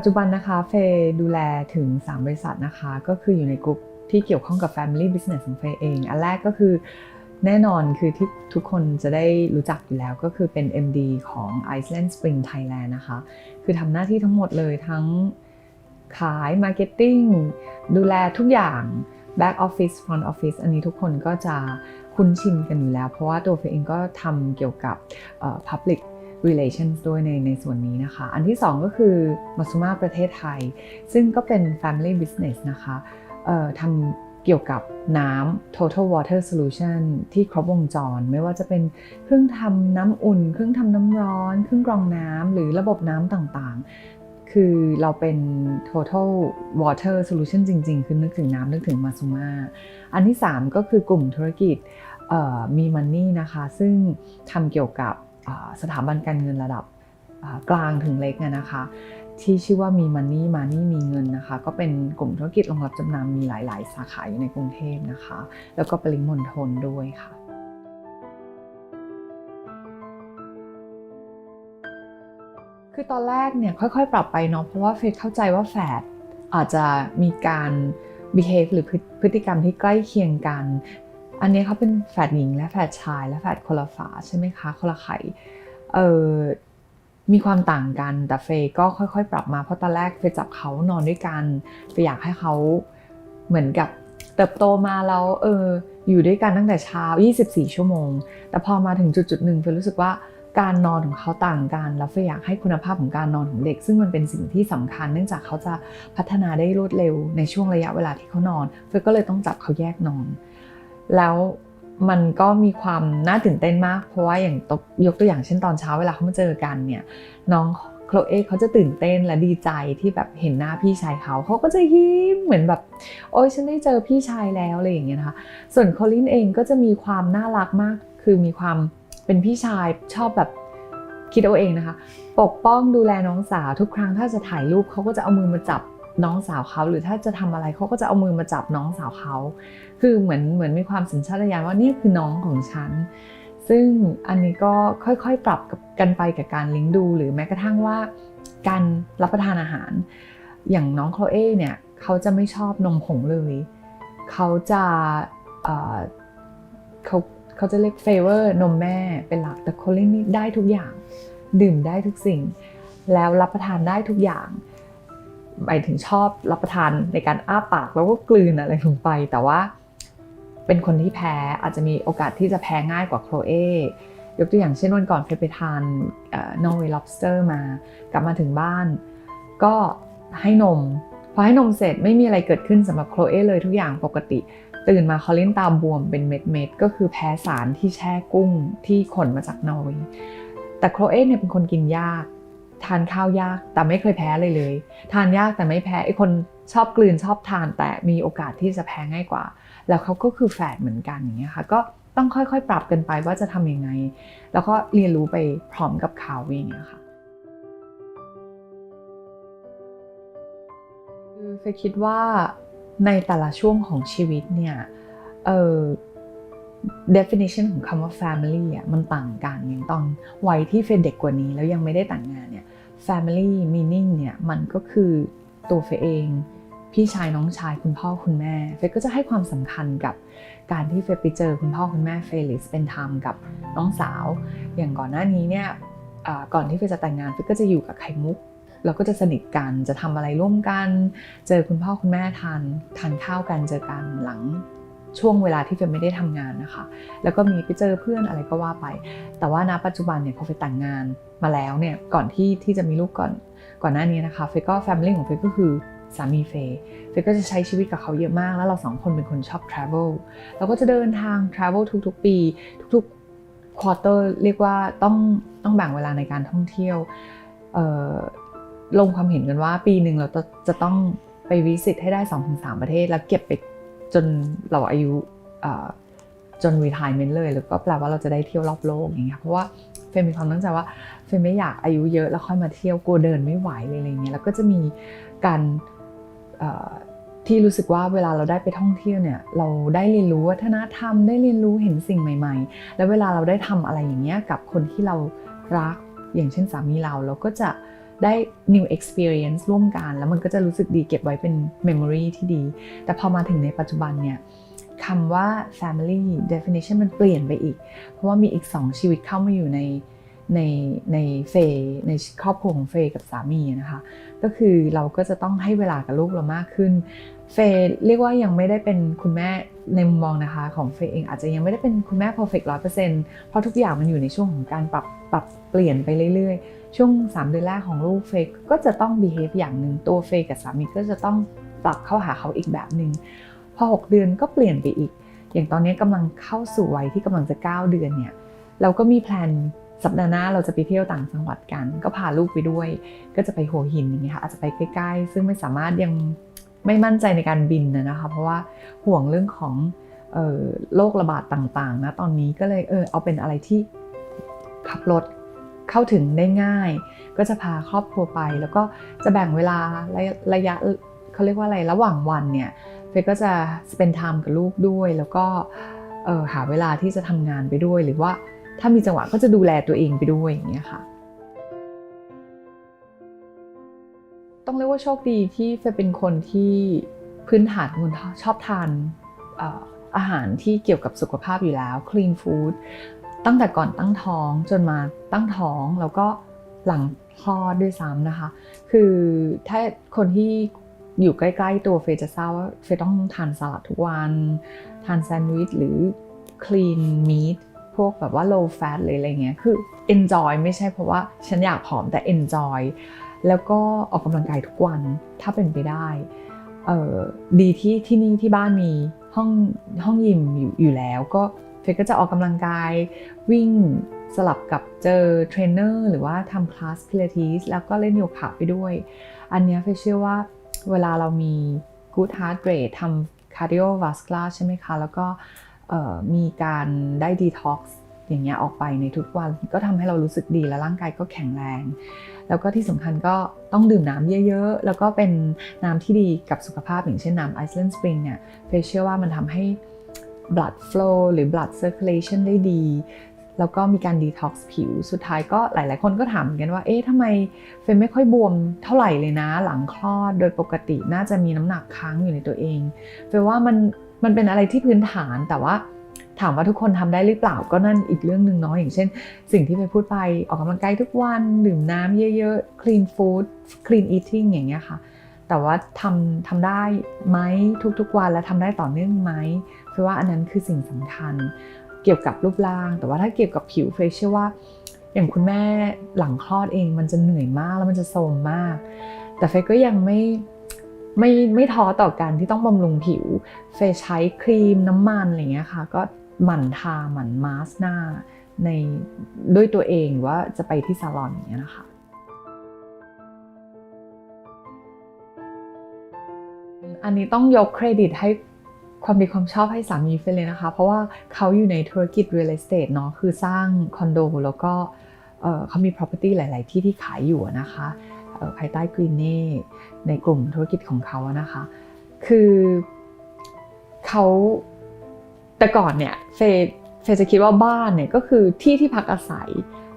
ปัจจุบันนะคะเฟย์ดูแลถึง 3 บริษัทนะคะ ก็คืออยู่ในกลุ่มที่เกี่ยวข้องกับ Family Business ของเฟย์เอง อันแรกก็คือแน่นอนคือที่ทุกคนจะได้รู้จักอยู่แล้วก็คือเป็น MD ของ Iceland Spring Thailand นะคะ คือทำหน้าที่ทั้งหมดเลยทั้งขาย Marketing ดูแลทุกอย่าง Back Office Front Office อันนี้ทุกคนก็จะคุ้นชินกันอยู่แล้ว เพราะว่าตัวเฟย์เองก็ทำเกี่ยวกับเอ่อ Public Relations ด้วยในในส่วนนี้นะคะ อันที่ 2 ก็คือมาซูมาประเทศไทย ซึ่งก็เป็น Family Business นะคะทำเกี่ยวกับน้ำ Total Water Solution ที่ครบวงจร ไม่ว่าจะเป็นเครื่องทำน้ำอุ่น เครื่องทำน้ำร้อน เครื่องกรองน้ำหรือระบบน้ำต่างๆ คือเราเป็น total water solution จริง ๆ คือนึกถึงน้ำนึกถึงมาซูมาอันที่ 3 ก็คือกลุ่มธุรกิจมีมันนี่นะคะ ซึ่งทำเกี่ยวกับ สถาบันการเงินระดับกลางถึงเล็กนะคะ ที่ชื่อว่ามีมันนี่มานี่มีเงินนะคะ ก็เป็นกลุ่มธุรกิจโรงรับจำนำมีหลาย ๆ สาขาอยู่ในกรุงเทพนะคะ แล้วก็ปริมณฑลด้วยค่ะคือตอนแรกเนี่ยค่อยๆ ปรับไปเนาะเพราะว่าเฟยเข้าใจว่าแฝดอาจจะมีการ behave หรือพฤติกรรมที่ใกล้เคียงกัน อันนี้เขาเป็นแฝดหญิงและแฝดชายและแฝดคนละฝาใช่ไหมคะคนละไข่เออมีความต่างกันแต่เฟยก็ค่อยๆ ปรับมาเพราะตอนแรกเฟยจับเขานอนด้วยกันเฟยอยากให้เขาเหมือนกับเติบโตมาแล้วเอออยู่ด้วยกันตั้งแต่เช้า 24 ชั่วโมง แต่พอมาถึงจุดๆหนึ่งเฟยรู้สึกว่าการนอนของเขาต่างกัน แล้วเฟยอยากให้คุณภาพของการนอนของเด็ก ซึ่งมันเป็นสิ่งที่สำคัญ เนื่องจากเขาจะพัฒนาได้รวดเร็วในช่วงระยะเวลาที่เขานอน เฟยก็เลยต้องจับเขาแยกนอน แล้วมันก็มีความน่าตื่นเต้นมาก เพราะว่าอย่างยกตัวอย่างเช่นตอนเช้าเวลาเขามาเจอกันเนี่ยน้องโคลเอเขาจะตื่นเต้นและดีใจที่แบบเห็นหน้าพี่ชายเขาเขาก็จะยิ้มเหมือนแบบ โอ้ยฉันได้เจอพี่ชายแล้วอะไรอย่างเงี้ยนะคะส่วนโคลินเองก็จะมีความน่ารักมาก คือมีความเป็นพี่ชายชอบแบบคิดเอาเองนะคะ ปกป้องดูแลน้องสาวทุกครั้งถ้าจะถ่ายรูปเขาก็จะเอามือมาจับ น้องสาวเขาหรือถ้าจะทำอะไรเขาก็จะเอามือมาจับน้องสาวเขา คือเหมือนเหมือนมีความสัญชาตญาณว่านี่คือน้องของฉัน ซึ่งอันนี้ก็ค่อยๆปรับกับกันไปกับการเลี้ยงดู หรือแม้กระทั่งว่าการรับประทานอาหาร อย่างน้องโคลเอเนี่ยเขาจะไม่ชอบนมผงเลยเขาจะเอ่อเขาเขาจะเรียกเฟเวอร์นมแม่เป็นหลักแต่โคลินนี่ได้ทุกอย่าง ดื่มได้ทุกสิ่ง แล้วรับประทานได้ทุกอย่าง หมายถึงชอบรับประทานในการอ้าปากแล้วก็กลืนอะไรลงไป แต่ว่าเป็นคนที่แพ้อาจจะมีโอกาสที่จะแพ้ง่ายกว่าโคลเอยกตัวอย่างเช่นวันก่อนเคยไปทานนอร์เวย์ lobster มา กลับมาถึงบ้าน ก็ให้นม พอให้นมเสร็จไม่มีอะไรเกิดขึ้นสำหรับโคลเอเลยทุกอย่างปกติ ตื่นมาคอลินตาบวมเป็นเม็ดเม็ดๆก็คือแพ้สารที่แช่กุ้งที่ขนมาจากนอร์เวย์แต่โคลเอเนี่ยเป็นคนกินยาก ทานข้าวยากแต่ไม่เคยแพ้เลยเลย ทานยากแต่ไม่แพ้ไอ้คนชอบกลืนชอบทานแต่มีโอกาสที่จะแพ้ง่ายกว่า แล้วเขาก็คือแฝดเหมือนกันอย่างเงี้ยค่ะก็ต้องค่อยๆ ปรับกันไปว่าจะทำยังไง แล้วก็เรียนรู้ไปพร้อมกับเขาอย่างเงี้ยค่ะคือเฟยคิดว่าในแต่ละช่วงของชีวิตเนี่ยเออ definition ของคำว่า family อะมันต่างกันอย่างตอนวัยที่เฟยเด็กกว่านี้ แล้วยังไม่ได้แต่งงานเนี่ย family meaning เนี่ยมันก็คือตัวเฟยเอง พี่ชายน้องชายคุณพ่อคุณแม่ เฟยก็จะให้ความสำคัญกับการที่เฟยไปเจอคุณพ่อคุณแม่เฟยหรือเป็นไทม์กับน้องสาว อย่างก่อนหน้านี้เนี่ยก่อนที่เฟยจะแต่งงานเฟยก็จะอยู่กับไข่มุกเราก็จะสนิทกันจะทำอะไรร่วมกัน เจอคุณพ่อคุณแม่ทานทานข้าวกันเจอกันหลัง ช่วงเวลาที่เฟยไม่ได้ทำงานนะคะ แล้วก็มีไปเจอเพื่อนอะไรก็ว่าไป แต่ว่าณปัจจุบันเนี่ยพอเฟยแต่งงานมาแล้วเนี่ยก่อนที่ที่จะมีลูกก่อนก่อนหน้านี้นะคะเฟยก็แฟมิลี่ของเฟยก็คือสามีเฟยเฟยก็จะใช้ชีวิตกับเขาเยอะมาก แล้วเราสองคนเป็นคนชอบ travel เราก็จะเดินทาง travel ทุกๆ ปี ทุกๆ quarter เรียกว่าต้องต้องแบ่งเวลาในการท่องเที่ยวลงความเห็นกันว่าปีหนึ่งเราจะจะต้องไปวิสิตให้ได้ 2-3 ประเทศ แล้วเก็บไป จนเราอายุจน retirement เลย แล้วก็แปลว่าเราจะได้เที่ยวรอบโลกอย่างเงี้ยเพราะว่าเฟยมีความตั้งใจว่าเฟยไม่อยากอายุเยอะแล้วค่อยมาเที่ยวกลัวเดินไม่ไหวเลยอะไรเงี้ยแล้วก็จะมีการที่รู้สึกว่าเวลาเราได้ไปท่องเที่ยวเนี่ยเราได้เรียนรู้วัฒนธรรมได้เรียนรู้เห็นสิ่งใหม่ ๆ แล้วเวลาเราได้ทำอะไรอย่างเงี้ยกับคนที่เรารักอย่างเช่นสามีเราเราก็จะ ได้ new experience ร่วมกันแล้วมันก็จะรู้สึกดีเก็บไว้เป็น memory ที่ดี แต่พอมาถึงในปัจจุบันเนี่ยคำว่า family definition มันเปลี่ยนไปอีก เพราะว่ามีอีก2ชีวิตเข้ามาอยู่ในในในเฟในครอบครัวของเฟกับสามีนะคะ ก็คือเราก็จะต้องให้เวลากับลูกเรามากขึ้น เฟเรียกว่ายังไม่ได้เป็นคุณแม่ในมุมมองนะคะ ของเฟเองอาจจะยังไม่ได้เป็นคุณแม่ perfect ร้อยเปอร์เซ็นต์เพราะทุกอย่างมันอยู่ในช่วงของการปรับปรับเปลี่ยนไปเรื่อยๆ ช่วง 3 เดือนแรกของลูกเฟยก็จะต้อง behave อย่างหนึ่งตัวเฟยกับสามีก็จะต้องปรับเข้าหาเขาอีกแบบหนึ่งพอ 6 เดือนก็เปลี่ยนไปอีก อย่างตอนนี้กำลังเข้าสู่วัยที่กำลังจะ 9 เดือนเนี่ยเราก็มีแพลนสัปดาห์หน้าเราจะไปเที่ยวต่างจังหวัดกัน ก็พาลูกไปด้วย ก็จะไปหัวหินอย่างเงี้ยค่ะอาจจะไปใกล้ๆ ซึ่งไม่สามารถยังไม่มั่นใจในการบินนะคะเพราะว่าห่วงเรื่องของโรคระบาดต่างๆนะตอนนี้ก็เลยเออเอาเป็นอะไรที่ขับรถ เข้าถึงได้ง่าย ก็จะพาครอบครัวไป แล้วก็จะแบ่งเวลาระยะเขาเรียกว่าอะไรระหว่างวันเนี่ยเฟยก็จะ spend time กับลูกด้วย แล้วก็หาเวลาที่จะทำงานไปด้วย หรือว่าถ้ามีจังหวะก็จะดูแลตัวเองไปด้วยอย่างเงี้ยค่ะต้องเรียกว่าโชคดีที่เฟยเป็นคนที่พื้นฐานคนชอบทานอาหารที่เกี่ยวกับสุขภาพอยู่แล้ว clean food ตั้งแต่ก่อนตั้งท้องจนมาตั้งท้องแล้วก็หลังคลอดด้วยซ้ำนะคะ คือถ้าคนที่อยู่ใกล้ๆตัวเฟยจะทราบว่าเฟยต้องทานสลัดทุกวัน ทานแซนด์วิชหรือ clean meat พวกแบบว่า low fat เลยอะไรเงี้ย คือ enjoy ไม่ใช่เพราะว่าฉันอยากผอมแต่ enjoy แล้วก็ออกกำลังกายทุกวันถ้าเป็นไปได้เออดีที่ที่นี่ที่บ้านมีห้องห้องยิมอยู่อยู่แล้วก็ เฟยก็จะออกกำลังกายวิ่งสลับกับเจอเทรนเนอร์หรือว่าทำคลาสพิลาทิสแล้วก็เล่นโยคะไปด้วย อันนี้เฟยเชื่อว่าเวลาเรามี good heart rate ทำ cardiovascular ใช่ไหมคะ แล้วก็มีการได้ดีท็อกซ์อย่างเงี้ยออกไปในทุกวันก็ทำให้เรารู้สึกดีและร่างกายก็แข็งแรง แล้วก็ที่สำคัญก็ต้องดื่มน้ำเยอะๆ แล้วก็เป็นน้ำที่ดีกับสุขภาพอย่างเช่นน้ำไอซ์แลนด์สปริงเนี่ยเฟเชื่อว่ามันทำให้ blood flow หรือ blood circulation ได้ดี แล้วก็มีการดีท็อกซ์ผิว สุดท้ายก็หลาย ๆ คนก็ถามกันว่า เอ๊ะทำไมเฟยไม่ค่อยบวมเท่าไหร่เลยนะ หลังคลอด โดยปกติน่าจะมีน้ำหนักค้างอยู่ในตัวเองเฟยว่ามันมันเป็นอะไรที่พื้นฐานแต่ว่าถามว่าทุกคนทำได้หรือเปล่าก็นั่นอีกเรื่องหนึ่งเนาะอย่างเช่น สิ่งที่ไปพูดไปออกกำลังกายทุกวันดื่มน้ำเยอะๆ clean food clean eating อย่างเงี้ยค่ะ แต่ว่าทำทำได้ไหมทุกๆวันและทำได้ต่อเนื่องไหม พราะว่าอันนั้นคือสิ่งสำคัญเกี่ยวกับรูปร่าง แต่ว่าถ้าเกี่ยวกับผิวเฟยเชื่อว่า อย่างคุณแม่หลังคลอดเองมันจะเหนื่อยมากแล้วมันจะโทรมมาก แต่เฟยก็ยังไม่ไม่ไม่ท้อต่อการที่ต้องบำรุงผิว เฟยใช้ครีมน้ำมันอะไรเงี้ยค่ะ ก็หมั่นทาหมั่นมาสหน้าในด้วยตัวเองว่าจะไปที่ซาลอนอย่างเงี้ยนะคะอันนี้ต้องยกเครดิตให้ ความดีความชอบให้สามีเฟยเลยนะคะ เพราะว่าเขาอยู่ในธุรกิจ real estate เนาะคือสร้างคอนโดแล้วก็เขามี property หลาย ๆ ที่ที่ขายอยู่นะคะภายใต้กรีนเน่ในกลุ่มธุรกิจของเขานะคะ คือเขาแต่ก่อนเนี่ยเฟยเฟยจะคิดว่าบ้านเนี่ยก็คือที่ที่พักอาศัย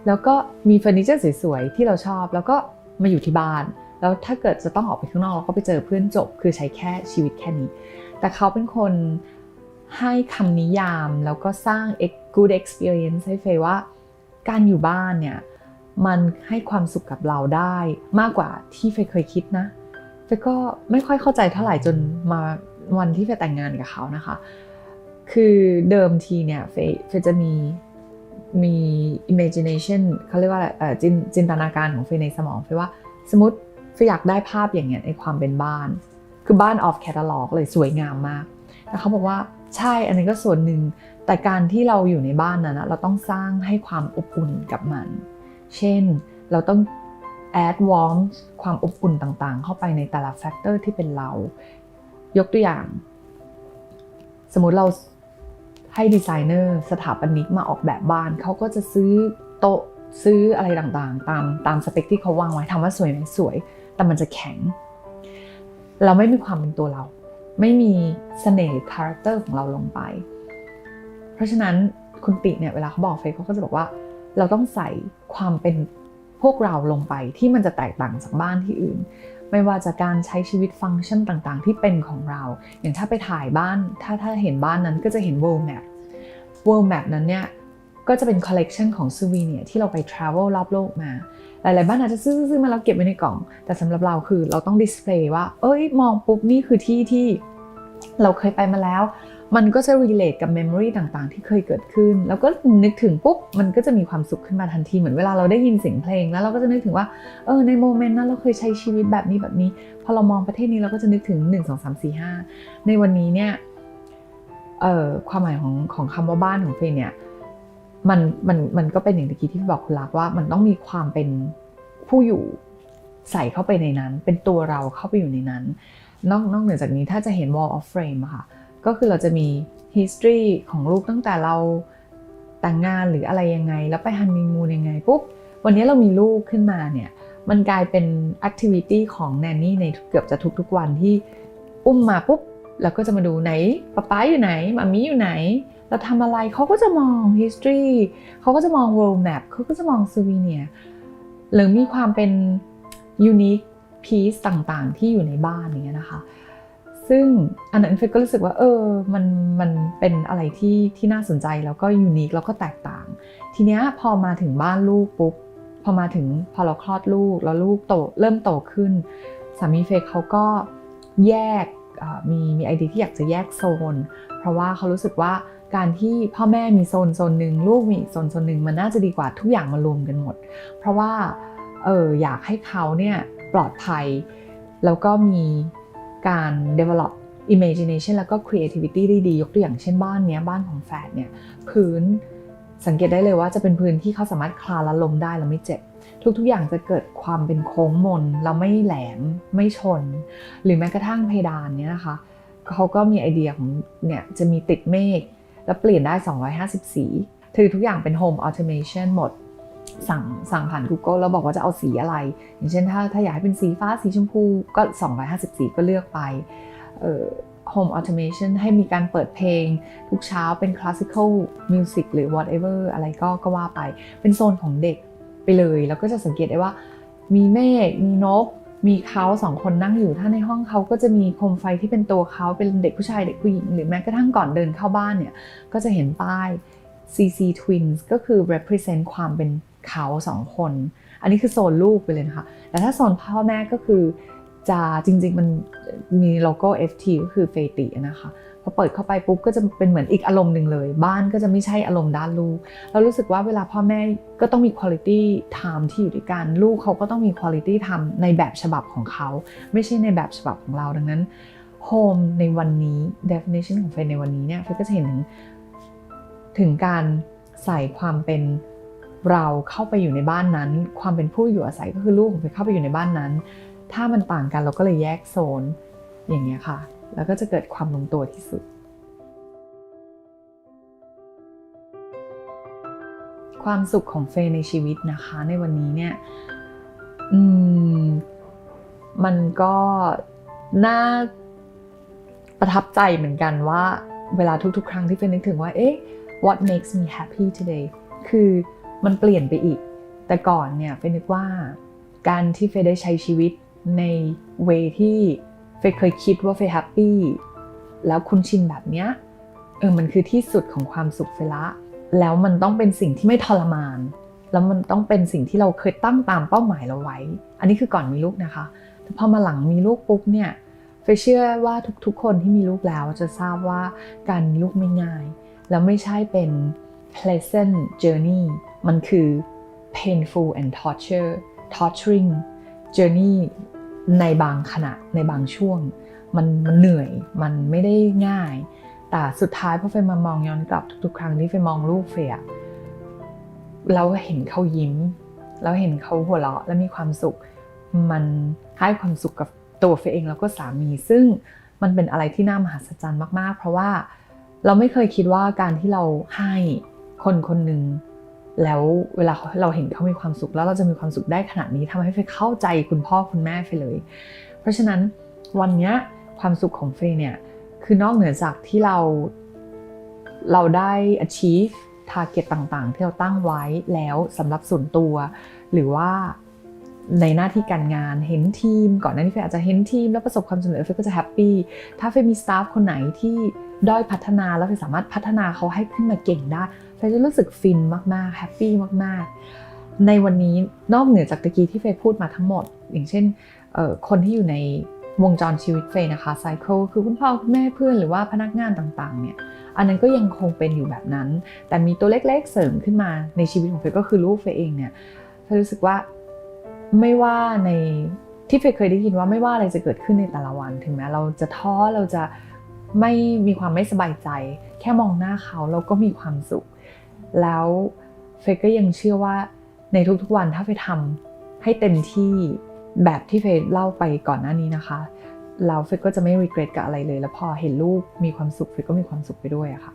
แล้วก็มีเฟอร์นิเจอร์สวย ๆ ที่เราชอบ แล้วก็มาอยู่ที่บ้าน แล้วถ้าเกิดจะต้องออกไปข้างนอกเราก็ไปเจอเพื่อนจบ คือใช้แค่ชีวิตแค่นี้ แต่เขาเป็นคนให้คำนิยามแล้วก็สร้าง good experience ให้เฟยว่า การอยู่บ้านเนี่ยมันให้ความสุขกับเราได้มากกว่าที่เฟยเคยคิดนะเฟยก็ไม่ค่อยเข้าใจเท่าไหร่จนมาวันที่เฟยแต่งงานกับเขานะคะ คือเดิมทีเนี่ยเฟยเฟยจะมีมี imagination เขาเรียกว่าอะไรจินจินตนาการของเฟยในสมองเฟยว่า สมมติเฟยอยากได้ภาพอย่างเงี้ยในความเป็นบ้าน คือบ้านออฟแคตตาล็อกเลยสวยงามมากแล้วเขาบอกว่าใช่อันนี้ก็ส่วนหนึ่ง แต่การที่เราอยู่ในบ้านนั้นนะเราต้องสร้างให้ความอบอุ่นกับมัน เช่นเราต้อง add warmth ความอบอุ่นต่างๆ เข้าไปในแต่ละแฟกเตอร์ที่เป็นเรา ยกตัวอย่าง สมมติเราให้ดีไซเนอร์สถาปนิกมาออกแบบบ้าน เขาก็จะซื้อโต๊ะซื้ออะไรต่างๆ ตามตามสเปคที่เขาวางไว้ทำว่าสวยไหมสวย แต่มันจะแข็ง เราไม่มีความเป็นตัวเรา ไม่มีเสน่ห์คาแรคเตอร์ของเราลงไป เพราะฉะนั้นคุณติเนี่ยเวลาเขาบอกเฟซเขาก็จะบอกว่า เราต้องใส่ความเป็นพวกเราลงไปที่มันจะแตกต่างจากบ้านที่อื่น ไม่ว่าจะการใช้ชีวิตฟังก์ชันต่างๆ ที่เป็นของเรา อย่างถ้าไปถ่ายบ้าน ถ้าถ้าเห็นบ้านนั้นก็จะเห็น world map world map นั้นเนี่ยก็จะเป็นคอลเลกชันของซูวีเนียที่เราไปทราเวลรอบโลกมา หลายๆบ้านอาจจะซื้อซื้อมาแล้วเก็บไว้ในกล่อง แต่สำหรับเราคือเราต้องดิสเพลย์ว่า เอ้ยมองปุ๊บนี่คือที่ที่เราเคยไปมาแล้ว มันก็จะ relate กับ memory ต่างๆ ที่เคยเกิดขึ้น แล้วก็นึกถึงปุ๊บ มันก็จะมีความสุขขึ้นมาทันที เหมือนเวลาเราได้ยินเสียงเพลง แล้วเราก็จะนึกถึงว่า เออ ในโมเมนต์นั้นเราเคยใช้ชีวิตแบบนี้แบบนี้ พอเรามองประเทศนี้เราก็จะนึกถึง 1 2 3 4 5 ในวันนี้เนี่ย เอ่อ ความหมายของของคำว่าบ้านของเฟยเนี่ย มันมันมันก็เป็นอย่างที่ที่บอกคุณลักว่า มันต้องมีความเป็นผู้อยู่ใส่เข้าไปในนั้น เป็นตัวเราเข้าไปอยู่ในนั้น นอกนอกเหนือจากนี้ถ้าจะเห็น wall of frame อะค่ะ ก็คือเราจะมี history ของลูกตั้งแต่เราแต่งงานหรืออะไรยังไง แล้วไปฮันนีมูนยังไงปุ๊บวันนี้เรามีลูกขึ้นมาเนี่ยมันกลายเป็น activity ของแนนนี่ในเกือบจะทุกๆวันที่อุ้มมาปุ๊บ แล้วก็จะมาดูไหนป๊าป๊าอยู่ไหนมามีอยู่ไหน เราทำอะไรเขาก็จะมอง history เขาก็จะมอง world map เขาก็จะมอง souvenir หรือมีความเป็น unique piece ต่างๆ ที่อยู่ในบ้านอย่างเงี้ยนะคะ ซึ่งอันนั้นเฟก็รู้สึกว่าเออมันมันเป็นอะไรที่ที่น่าสนใจแล้วก็ยูนิคแล้วก็แตกต่าง ทีเนี้ยพอมาถึงบ้านลูกปุ๊บพอมาถึงพอเราคลอดลูกแล้วลูกโตเริ่มโตขึ้นสามีเฟยเขาก็แยก มีมีไอเดียที่อยากจะแยกโซน เพราะว่าเขารู้สึกว่าการที่พ่อแม่มีโซนโซนหนึ่งลูกมีอีกโซนโซนหนึ่งมันน่าจะดีกว่าทุกอย่างมารวมกันหมด เพราะว่าเอออยากให้เขาเนี่ยปลอดภัย แล้วก็มีการ develop imagination แล้วก็ creativity ได้ดียกตัวอย่างเช่นบ้านเนี้ยบ้านของแฟดเนี่ยพื้นสังเกตได้เลยว่าจะเป็นพื้นที่เขาสามารถคลานและล้มได้แล้วไม่เจ็บ ทุกๆ อย่างจะเกิดความเป็นโค้งมนแล้วไม่แหลมไม่ชน หรือแม้กระทั่งเพดานเนี้ยนะคะเขาก็มีไอเดียของเนี่ยจะมีติดเมฆแล้วเปลี่ยนได้ 250 สีคือทุกอย่างเป็น home automation หมด สั่งสั่งผ่าน Google แล้วบอกว่าจะเอาสีอะไร อย่างเช่นถ้าถ้าอยากให้เป็นสีฟ้าสีชมพูก็ 250 สีก็เลือกไป home automation ให้มีการเปิดเพลง ทุกเช้าเป็น classical music หรือ whatever อะไรก็ก็ว่าไป เป็นโซนของเด็ก ไปเลย แล้วก็จะสังเกตได้ว่า มีเมฆมีนก มีเขาสองคนนั่งอยู่ถ้าในห้องเขาก็จะมีโคมไฟที่เป็นตัวเขาเป็นเด็กผู้ชายเด็กผู้หญิง หรือแม้กระทั่งก่อนเดินเข้าบ้านเนี่ยก็จะเห็นป้าย CC Twins ก็คือ represent ความเป็นเขาสองคน อันนี้คือโซนลูกไปเลยนะคะ แต่ถ้าโซนพ่อแม่ก็คือจะจริงๆมันมีโลโก้ FT ก็คือเฟตินะคะ พอเปิดเข้าไปปุ๊บก็จะเป็นเหมือนอีกอารมณ์หนึ่งเลย บ้านก็จะไม่ใช่อารมณ์ด้านลูกเรารู้สึกว่าเวลาพ่อแม่ก็ต้องมี quality time ที่อยู่ด้วยกันลูกเขาก็ต้องมี quality time ในแบบฉบับของเขา ไม่ใช่ในแบบฉบับของเราดังนั้น home ในวันนี้ definition ของเฟยในวันนี้เนี่ยเฟยก็จะเห็นถึงถึงการใส่ความเป็นเราเข้าไปอยู่ในบ้านนั้น ความเป็นผู้อยู่อาศัยก็คือลูกของเฟยเข้าไปอยู่ในบ้านนั้น ถ้ามันต่างกันเราก็เลยแยกโซนอย่างเงี้ยค่ะ แล้วก็จะเกิดความลงตัวที่สุด ความสุขของเฟยในชีวิตนะคะ ในวันนี้เนี่ยอืมมันก็น่าประทับใจเหมือนกันว่าเวลาทุกๆ ครั้งที่เฟยนึกถึงว่าเอ๊ะ what makes me happy today คือมันเปลี่ยนไปอีก แต่ก่อนเนี่ยเฟยนึกว่าการที่เฟยได้ใช้ชีวิตในเวที่ เฟยเคยคิดว่าเฟยแฮปปี้แล้วคุณชินแบบเนี้ยเออมันคือที่สุดของความสุขเฟละ แล้วมันต้องเป็นสิ่งที่ไม่ทรมาน แล้วมันต้องเป็นสิ่งที่เราเคยตั้งตามเป้าหมายเราไว้ อันนี้คือก่อนมีลูกนะคะ แต่พอมาหลังมีลูกปุ๊บเนี่ยเฟยเชื่อว่าทุกๆ คนที่มีลูกแล้วจะทราบว่าการมีลูกไม่ง่าย แล้วไม่ใช่เป็น pleasant journey มันคือ painful and torture torturing journey ในบางขณะในบางช่วง มันมันเหนื่อยมันไม่ได้ง่าย แต่สุดท้ายพอเฟยมามองย้อนกลับทุกๆ ครั้งที่เฟยมองลูกเฟยแล้วเห็นเขายิ้มแล้วเห็นเขาหัวเราะและมีความสุข มันให้ความสุขกับตัวเฟยเองแล้วก็สามี ซึ่งมันเป็นอะไรที่น่ามหัศจรรย์มากๆ เพราะว่าเราไม่เคยคิดว่าการที่เราให้คนคนหนึ่ง แล้วเวลาเราเห็นเขามีความสุขแล้วเราจะมีความสุขได้ขนาดนี้ทำให้เฟยเข้าใจคุณพ่อคุณแม่เฟยเลย เพราะฉะนั้นวันนี้ความสุขของเฟยเนี่ยคือนอกเหนือจากที่เราเราได้ achieve ทาร์เก็ตต่างๆ ที่เราตั้งไว้แล้วสำหรับส่วนตัว หรือว่า ในหน้าที่การงานเห็นทีม ก่อนหน้านี้เฟยอาจจะเห็นทีม แล้วประสบความสำเร็จเฟยก็จะแฮปปี้ถ้าเฟยมีสตาฟคนไหนที่ด้อยพัฒนาแล้วเฟยสามารถพัฒนาเขาให้ขึ้นมาเก่งได้เฟยจะรู้สึกฟินมากๆแฮปปี้มากๆ ในวันนี้นอกเหนือจากตะกี้ที่เฟยพูดมาทั้งหมด อย่างเช่นคนที่อยู่ในวงจรชีวิตเฟยนะคะไซเคิลคือคุณพ่อคุณแม่เพื่อนหรือว่าพนักงานต่างๆเนี่ยอันนั้นก็ยังคงเป็นอยู่แบบนั้น แต่มีตัวเล็กๆเสริมขึ้นมาในชีวิตของเฟยก็คือลูกเฟยเองเนี่ยเฟยรู้สึกว่า ไม่ว่าในที่เฟยเคยได้ยินว่าไม่ว่าอะไรจะเกิดขึ้นในแต่ละวัน ถึงแม้เราจะท้อเราจะไม่มีความไม่สบายใจ แค่มองหน้าเขาเราก็มีความสุข แล้วเฟยก็ยังเชื่อว่าในทุกๆวันถ้าเฟยทำให้เต็มที่แบบที่เฟยเล่าไปก่อนหน้านี้นะคะแล้วเฟยก็จะไม่ regret กับอะไรเลย แล้วพอเห็นลูกมีความสุขเฟยก็มีความสุขไปด้วยอะค่ะ